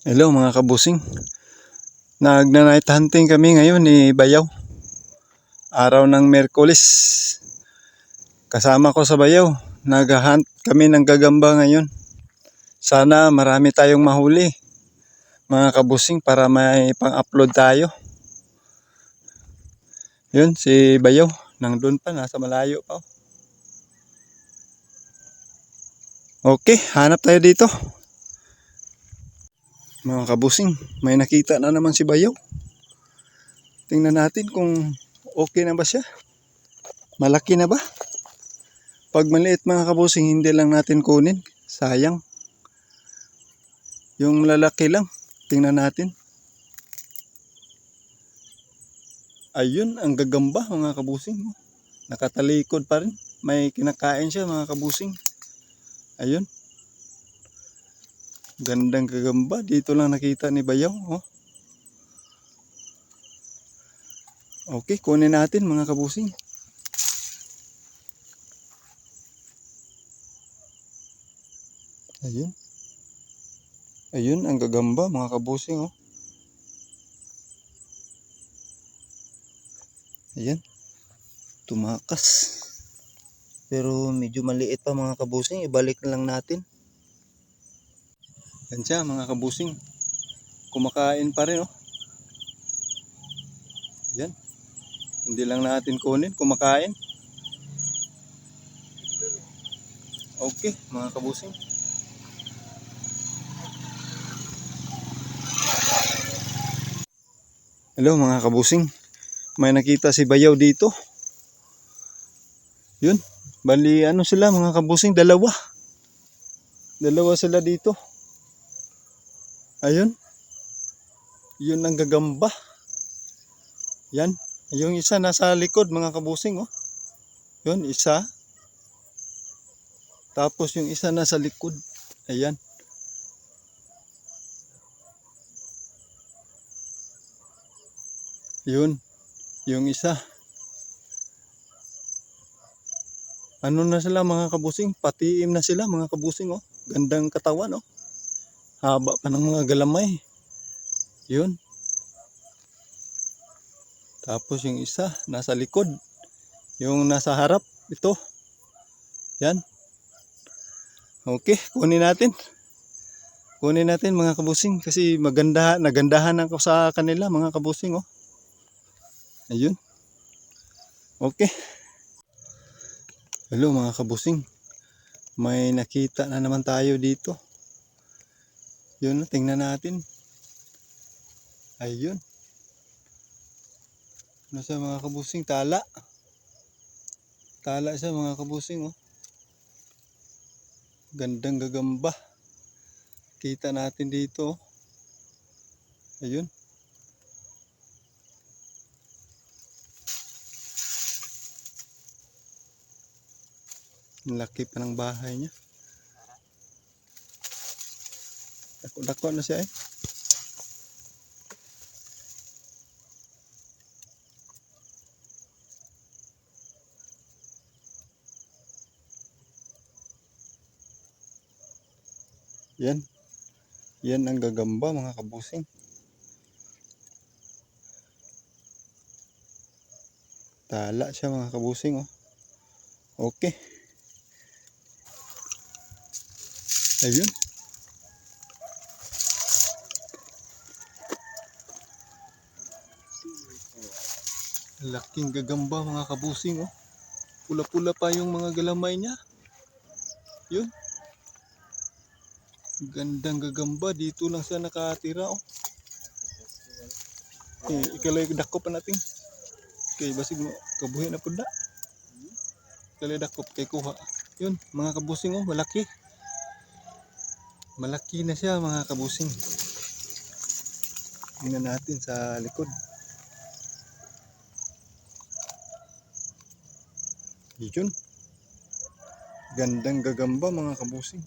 Hello mga kabusing. Nagna-night hunting kami ngayon ni Bayaw. Araw ng Merkulis. Kasama ko sa Bayaw. Nag-hunt kami ng gagamba ngayon. Sana marami tayong mahuli. Mga kabusing para may pang-upload tayo. Yun si Bayaw. Nandun pa. Nasa malayo pa. oh. Okay, hanap tayo dito. Mga kabusing, may nakita na naman si Bayaw. Tingnan natin kung okay na ba siya. Malaki na ba? Pag maliit mga kabusing, hindi lang natin kunin. Sayang. Yung lalaki lang, tingnan natin. Ayun, ang gagamba mga kabusing. Nakatalikod pa rin. May kinakain siya mga kabusing. Ayun. Gandang kagamba. Dito lang nakita ni Bayaw. Oh. Okay, kunin natin mga kabusing. Ayun. Ayun, ang gagamba mga kabusing. Oh. Ayan. Tumakas. Pero medyo maliit pa mga kabusing. Ibalik na lang natin. Yan siya mga kabusing. Kumakain pa rin oh. Yan. Hindi lang natin kunin. Kumakain. Okay mga kabusing. Hello mga kabusing. May nakita si Bayaw dito. Yun. Bali ano sila mga kabusing. Dalawa. Dalawa sila dito. Ayun. Yun ang gagamba. Yan. Yung isa nasa likod mga kabusing oh. Yun isa. Tapos yung isa nasa likod. Ayan. Yun. Yung isa. Ano na sila mga kabusing? Patiim na sila mga kabusing oh. Gandang katawan oh. Haba pa ng mga galamay. Yun. Tapos yung isa, nasa likod. Yung nasa harap, ito. Yan. Okay, kunin natin. Kunin natin mga kabusing kasi maganda, nagandahan ako sa kanila mga kabusing oh. Ayun. Okay. Hello mga kabusing. May nakita na naman tayo dito. Yun, tingnan natin. Ayun. Siya mga kabusing? Tala. Tala siya mga kabusing oh. Gandang gagamba. Kita natin dito. oh. Ayun. Ang laki pa ng bahay niya. Dako-dako na siya eh. Yan. Yan ang gagamba mga kabusing. Tala siya mga kabusing oh. Okay. Ayun. Laking gagamba mga kabusing oh. Pula-pula pa yung mga galamay niya. Yun. Gandang gagamba. Dito lang siya nakatira oh. Eh, ikalay dako pa natin. Kay basig mo kabuhi na pud da. Ikalay dako kay kuha. Yun, mga kabusing oh, malaki. Malaki na siya mga kabusing. Tingnan natin sa likod. Yun. Gandang gagamba mga kabusing.